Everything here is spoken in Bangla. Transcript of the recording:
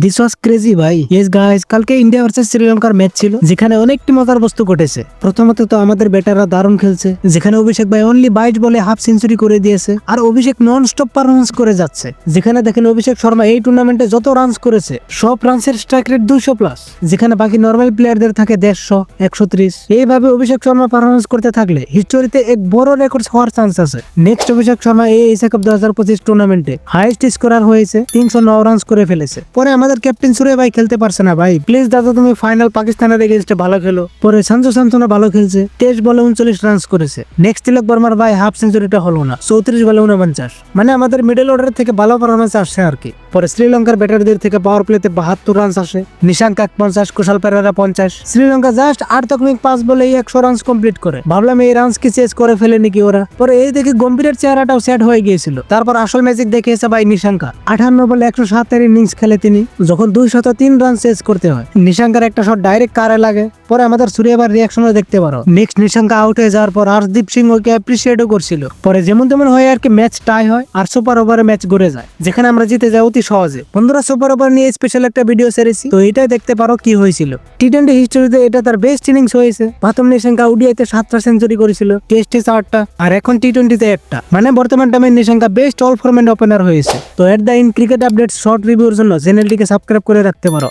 দিস ওয়াজ ক্রেজি ভাই। ইয়েস গাইস কালকে ইন্ডিয়া ভার্সেস শ্রীলঙ্কার ম্যাচ ছিল, যেখানে অনেকটি মজার বস্তু ঘটেছে। প্রথমত তো আমাদের ব্যাটাররা দারুণ খেলছে, যেখানে অভিষেক ভাই অনলি বাইশ বলে হাফ সেঞ্চুরি করে দিয়েছে, আর অভিষেক নন স্টপ পারফরমেন্স করে যাচ্ছে। যেখানে দেখেন অভিষেক শর্মা এই টুর্নামেন্টে যত রানস করেছে, সব রানসের স্ট্রাইক রেট দুইশো প্লাস যেখানে বাকি নর্মাল প্লেয়ারদের থাকে দেড়শো, একশো ত্রিশ। এইভাবে অভিষেক শর্মা পারফরমেন্স করতে থাকলে হিস্টোরিতে এক বড় রেকর্ড হওয়ার চান্স আছে। নেক্সট অভিষেক শর্মা এই এসে কাপ দু হাজার পঁচিশ টুর্নামেন্টে হাইস্ট স্কোরার হয়েছে, তিনশো ন রানস করে ফেলেছে। পরে আমাদের ক্যাপ্টেন সুরে ভাই খেলতে পারছে না ভাই। প্লিজ দাদা, তুমি ফাইনাল পাকিস্তানের এগেনস্টে ভালো খেলো। পরে সঞ্জু স্যামসনও ভালো খেলছে। তেইশ বলে উনচল্লিশ রান করেছে। নেক্সট তিলক বর্মার ভাই হাফ সেঞ্চুরিটা হলো না। চৌত্রিশ বলে উনপঞ্চাশ। মানে আমাদের মিডল অর্ডার থেকে ভালো পারফরমেন্স আসছে আর কি। পরে শ্রীলঙ্কার ব্যাটারদের থেকে পাওয়ার প্লেতে বাহাত্তর রানস আসে। নিশাঙ্ক এক পঞ্চাশ কুশাল পেরারা পঞ্চাশ। শ্রীলঙ্কা জাস্ট আট দশমিক পাঁচ বলে একশো রানস কমপ্লিট করে। ভাবলাম এই রানস কি চেস করে ফেলে নাকি ওরা? পরে এই দেখে গম্ভীরের চেহারাটাও সেট হয়ে গিয়েছিল। তারপর আসল ম্যাজিক দেখে এসে ভাই নিশাঙ্কা। আঠান্ন বলে একশো সাতের ইনিংস খেলে তিনি, যখন দুই শত তিন রান চেস করতে হয়। নিশাঙ্কার একটা শট ডাইরেক্ট কারে লাগে। পরে আমাদের সূর্যবার রিয়াকশনও দেখতে পারো। নেক্সট নিশাঙ্কা আউট হয়ে যাওয়ার পর হর্ষদীপ সিং ওকে অ্যাপ্রিসিয়েটও করছিল। পরে যেমন তেমন হয়ে আর কি ম্যাচ টাই হয়, আর সুপার ওভারে ম্যাচ ঘুরে যায়। যেখানে আমরা জিতে যাই অতি সহজে। বন্ধুরা সুপার ওভার নিয়ে স্পেশাল একটা ভিডিও সেরেছি তো এটাই দেখতে পারো কি হয়েছিল। টি টোয়েন্টি হিস্টোরিতে এটা তার বেস্ট ইনিংস হয়েছে। প্রথম নিশাঙ্কা ওডিআইতে সাতটা সেঞ্চুরি করেছিল টেস্টে চারটা, আর এখন টি টোয়েন্টিতে একটা। মানে বর্তমান টাইমে Nissanka best all format opener হয়েছে। তো at the in cricket update short রিভিউর জন্য চ্যানেলটিকে সাবস্ক্রাইব করে রাখতে পারো।